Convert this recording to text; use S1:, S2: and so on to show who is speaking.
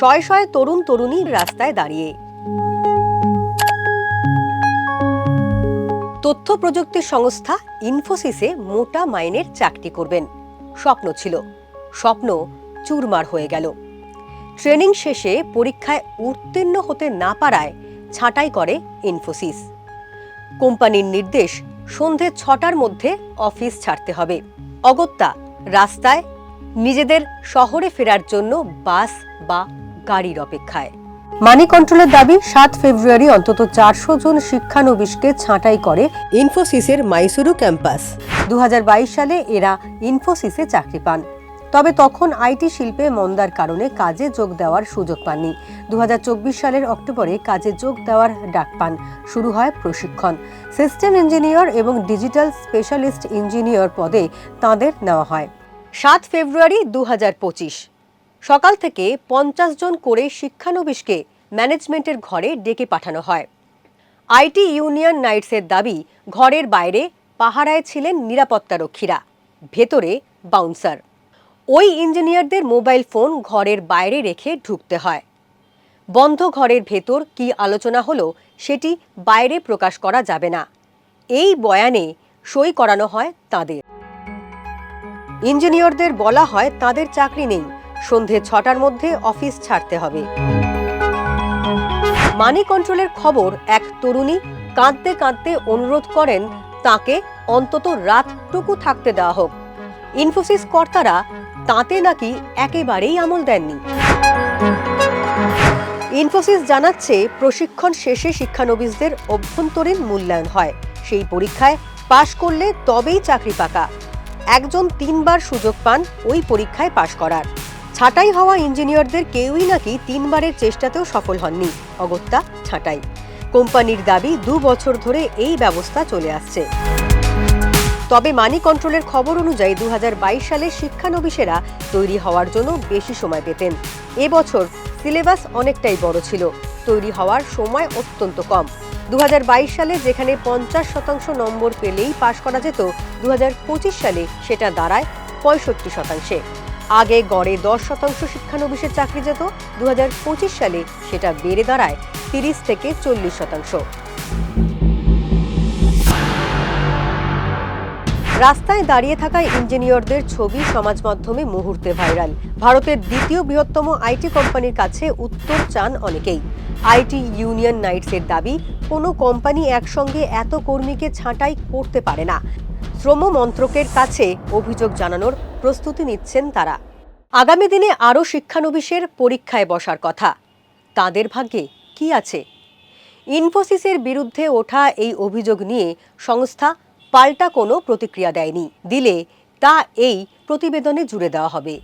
S1: শয়ে শয়ে তরুণ তরুণীর রাস্তায় দাঁড়িয়ে। তথ্য প্রযুক্তি সংস্থা ইনফোসিসে মোটা মাইনের চাকরি করবেন। স্বপ্ন ছিল। স্বপ্ন চুরমার হয়ে গেল। ট্রেনিং শেষে পরীক্ষায় উত্তীর্ণ হতে না পারায় ছাঁটাই করে ইনফোসিস। কোম্পানির নির্দেশ, সন্ধে ছটার মধ্যে অফিস ছাড়তে হবে। অগত্যা, রাস্তায় নিজেদের শহরে ফেরার জন্য বাস বা গাড়ির অপেক্ষায়। মানি কন্ট্রোলের দাবি, সাত ফেব্রুয়ারি অন্তত চারশো জন শিক্ষানবিশকে ছাঁটাই করে ইনফোসিসের মাইসুরু ক্যাম্পাস। দুহাজার বাইশ সালে এরা ইনফোসিসে চাকরি পান। তবে তখন আইটি শিল্পে মন্দার কারণে কাজে যোগ দেওয়ার সুযোগ পাননি। দু হাজার চব্বিশ সালের অক্টোবরে কাজে যোগ দেওয়ার ডাক পান। শুরু হয় প্রশিক্ষণ। সিস্টেম ইঞ্জিনিয়র এবং ডিজিটাল স্পেশালিস্ট ইঞ্জিনিয়র পদে তাঁদের নেওয়া হয়। সাত ফেব্রুয়ারি দু হাজার পঁচিশ। সকাল থেকে পঞ্চাশ জন করে শিক্ষানবিশকে ম্যানেজমেন্টের ঘরে ডেকে পাঠানো হয়। আইটি ইউনিয়ন নাইটসের দাবি, ঘরের বাইরে পাহারায় ছিলেন নিরাপত্তারক্ষীরা, ভেতরে বাউন্সার। ওই ইঞ্জিনিয়ারদের মোবাইল ফোন ঘরের বাইরে রেখে ঢুকতে হয়। বন্ধ ঘরের ভেতর কি আলোচনা হলো সেটি বাইরে প্রকাশ করা যাবে না। এই বয়ানে সই করানো হয় তাদের। ইঞ্জিনিয়রদের বলা হয়, তাদের চাকরি নেই সন্ধে ছটার মধ্যে অফিস ছাড়তে হবে। মানি কন্ট্রোলের খবর এক তরুণী কাঁদতে কাঁদতে অনুরোধ করেন তাকে অন্তত রাতটুকু থাকতে দেওয়া হোক। ইনফোসিস কর্তারা তাতে নাকি একেবারেই আমল দেননি। ইনফোসিস জানাচ্ছে, প্রশিক্ষণ শেষে শিক্ষানবিশদের অভ্যন্তরীণ মূল্যায়ন হয়। সেই পরীক্ষায় পাশ করলে তবেই চাকরি পাকা। একজন তিনবার সুযোগ পান ওই পরীক্ষায় পাশ করার। ছাঁটাই হওয়া ইঞ্জিনিয়রদের কেউই নাকি তিনবারের চেষ্টাতেও সফল হননি, অগত্যা ছাঁটাই। কোম্পানির দাবি দু বছর ধরে এই ব্যবস্থা চলে আসছে। তবে মানি কন্ট্রোলের খবর অনুযায়ী দু বাইশ সালে শিক্ষানবিশেরা তৈরি হওয়ার জন্য বেশি সময় পেতেন। এবছর সিলেবাস অনেকটাই বড় ছিল। তৈরি হওয়ার সময় অত্যন্ত কম। দু হাজার বাইশ সালে যেখানে পঞ্চাশ শতাংশ নম্বর পেলেই পাশ করা যেত দু হাজার পঁচিশ সালে সেটা দাঁড়ায় পঁয়ষট্টি শতাংশে। আগে গড়ে দশ শতাংশ শিক্ষানবিশের চাকরি যেত দু সালে সেটা বেড়ে দাঁড়ায় তিরিশ থেকে চল্লিশ শতাংশ। রাস্তায় দাঁড়িয়ে থাকা ইঞ্জিনিয়রদের ছবি সমাজ মাধ্যমে মুহূর্তে ভাইরাল। ভারতের দ্বিতীয় বৃহত্তম আইটি কোম্পানির কাছে উত্তর চান অনেকেই। আইটি ইউনিয়ন নাইটসের দাবি, কোনো কোম্পানি একসঙ্গে এত কর্মীকে ছাঁটাই করতে পারে না। শ্রম মন্ত্রকের কাছে অভিযোগ জানানোর প্রস্তুতি নিচ্ছেন তারা। আগামী দিনে আরও শিক্ষানবিশের পরীক্ষায় বসার কথা। তাদের ভাগ্যে কি আছে? ইনফোসিসের বিরুদ্ধে ওঠা এই অভিযোগ নিয়ে সংস্থা পাল্টা কোনো প্রতিক্রিয়া দেয়নি। দিলে তা এই প্রতিবেদনে জুড়ে দেওয়া হবে।